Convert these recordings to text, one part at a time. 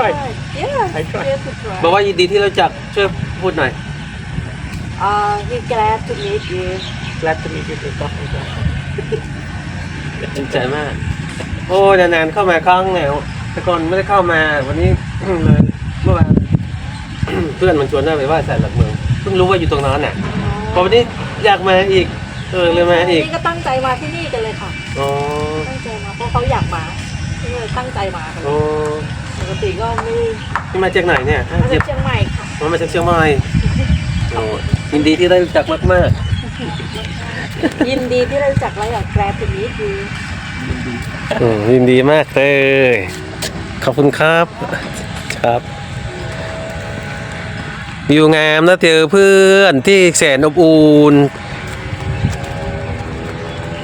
try Yeah, I try. yes, to try. บอกว่ายินดีที่รู้จักช่วยพูดหน่อย Uh, he's glad to meet you. glad to meet you too ครับดีใจมาก โอ้นานๆเข้ามาครั้งแล้วแต่ก่อนไม่ได้เข้ามาวันนี้ เลยเมื่อวาน เพื่อนมันชวนได้ไปไหว้สารหลักเมืองเพิ่งรู้ว่าอยู่ตรงนั้นน่ะพอวันนี้อยากมาอีก เออเลยมาอีกนี่ก็ตั้งใจมาที่นี่กันเลยค่ะ อ๋อตั้งใจมาเพราะเขาอยากมาก็เลยตั้งใจมากันเลโอ้ยป กติก็ไม่นี่มาจากไหนเนี่ยอะมาเจ็จาบกเชียงใหม่ค่ะอ๋อมาจากเชียงใหม่โอ้ยินดีที่ได้รู้จักมากยินดีที่ได้รู้จักแล้วอยาก glad to meet you ๆอืมยินดีมากเลยขอบคุณครับ ครับอยู่งามนะเจอเพื่อนที่แสนอบอุ่น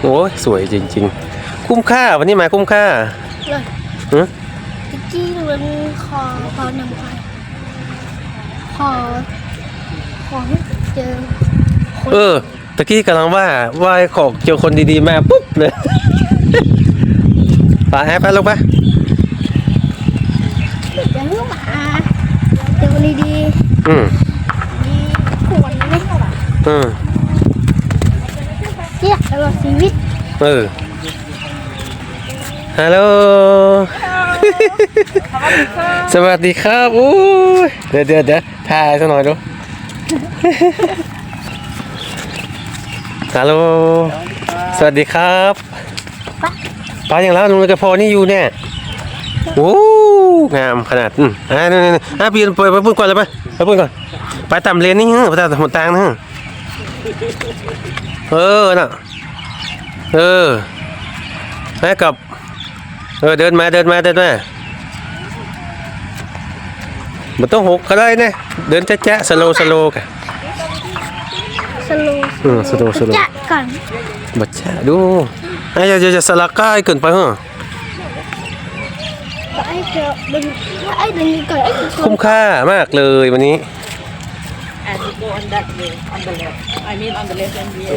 โอ้ยสวยจริง ๆ คุ้มค่าวันนี้มาคุ้มค่า เลย หึตะ กี้เรื่องคอพอนำไปขอ ขอให้เจอคนเออตะกี้กำลังว่าว่าขอเจอคนดีๆมาปุ๊บเลยไปแอปไปลงไปจะเลือกมาเจอคนดีอืมๆดีควรไม่เท่าไหร่อืมเจี๊ยบตลอดชีวิต เออฮัลโหล สวัสดีครับโอ้ยเดี๋ยวเดี๋ยวเดี๋ยวถ่ายสักหน่อยดูฮัลโหลสวัสดีครับป้าอย่างแล้วลุงกระพอนี่อยู่เนี่ยโอ้งามขนาดอืมอ่านี่นี่นี่อะปีนไปไปพูดก่อนเลยไปไปพูดก่อนไปตามเลนนี่ฮะไปตามหมดทางนะฮะเออน่ะเออแม่กับ เออเดินมาเดินมาเดินมามันต้องหกก็ได้นะเดินแจ๊ะๆสโลสโลกันสโลว์อืมสโลว์สโลว์จะก่อนบัดแจ๊ะดูไอ้ยอย่าอย่าสลักใกล้เกินไปเหรอไอ้เจอดึงไอ้ดึงก่อนไอ้ดึงก่อนคุ้มค่ามากเลยวันนี้ and you go on that way on the left I mean on the left hand way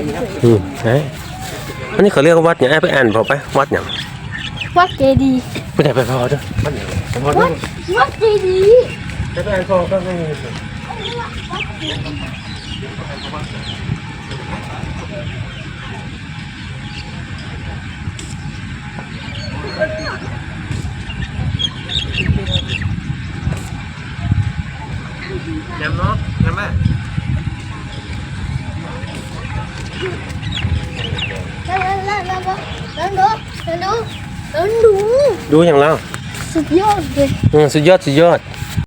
อืมไอ้อันนี้เขาเรียกว่าวัดอย่างไอ้ไปอ่านพอไปวัดอย่าง วัดเจดีย์ไปไหนไปพอเด้อวัดอย่างไปพอวัเด้ดวัดเจดีย์ไปอ่านพอก็ไม่มียำเนาะยำแม่แล้วแล้วแล้วแล้วแล้วดูแล้วดูแล้ว ดู ดูอย่างเราสุดยอดเลย อืมสุดยอดสุดยอด